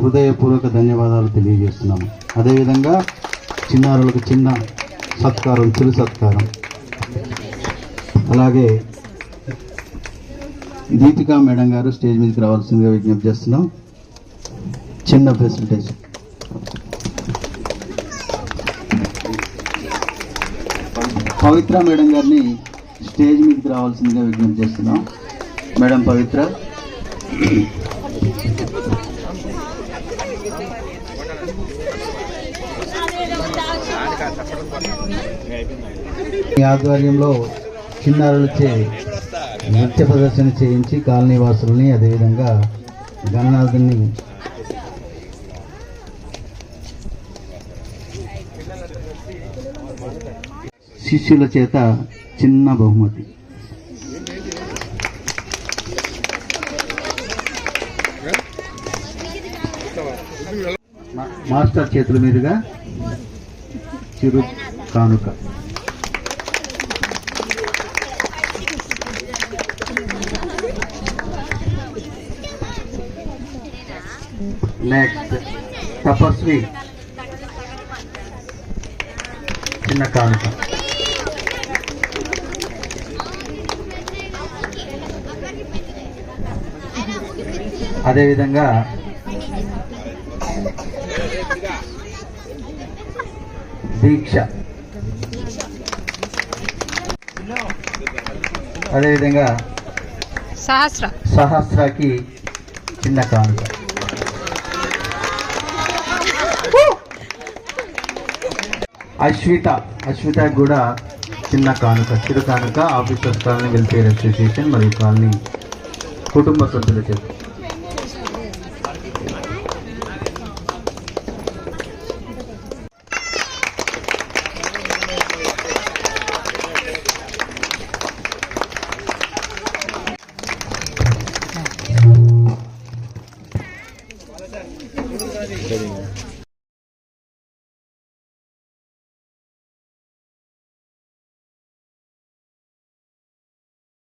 హృదయపూర్వక ధన్యవాదాలు తెలియజేస్తున్నాము. అదేవిధంగా చిన్నారులకు చిన్న సత్కారం చిరు సత్కారం. అలాగే దీపికా మేడం గారు స్టేజ్ మీదకి రావాల్సిందిగా విజ్ఞప్తి చేస్తున్నాం. చిన్న ఫెసిలిటేషన్ పవిత్ర మేడం గారిని స్టేజ్ మీదకి రావాల్సిందిగా విజ్ఞప్తి చేస్తున్నాం. మేడం పవిత్ర. ఆధ్వర్యంలో చిన్నారులచే నృత్య ప్రదర్శన చేయించి కాలనీ వాసులని అదేవిధంగా గణనాథుని శిష్యుల చేత చిన్న బహుమతి. మాస్టర్ చేతుల మీదుగా చిరు కానుక. నెక్స్ట్ తపస్వి. చిన్న కానుక. అదేవిధంగా దీక్ష. అదేవిధంగా సహస్ర. సహస్రకి చిన్న కానుక. అశ్విత అశ్విత కూడా చిన్న కానుక చిరు కానుక ఆఫీసర్స్ కాలనీ వెల్ఫేర్ అసోసియేషన్ మరియు కాలనీ కుటుంబ సభ్యుల చేత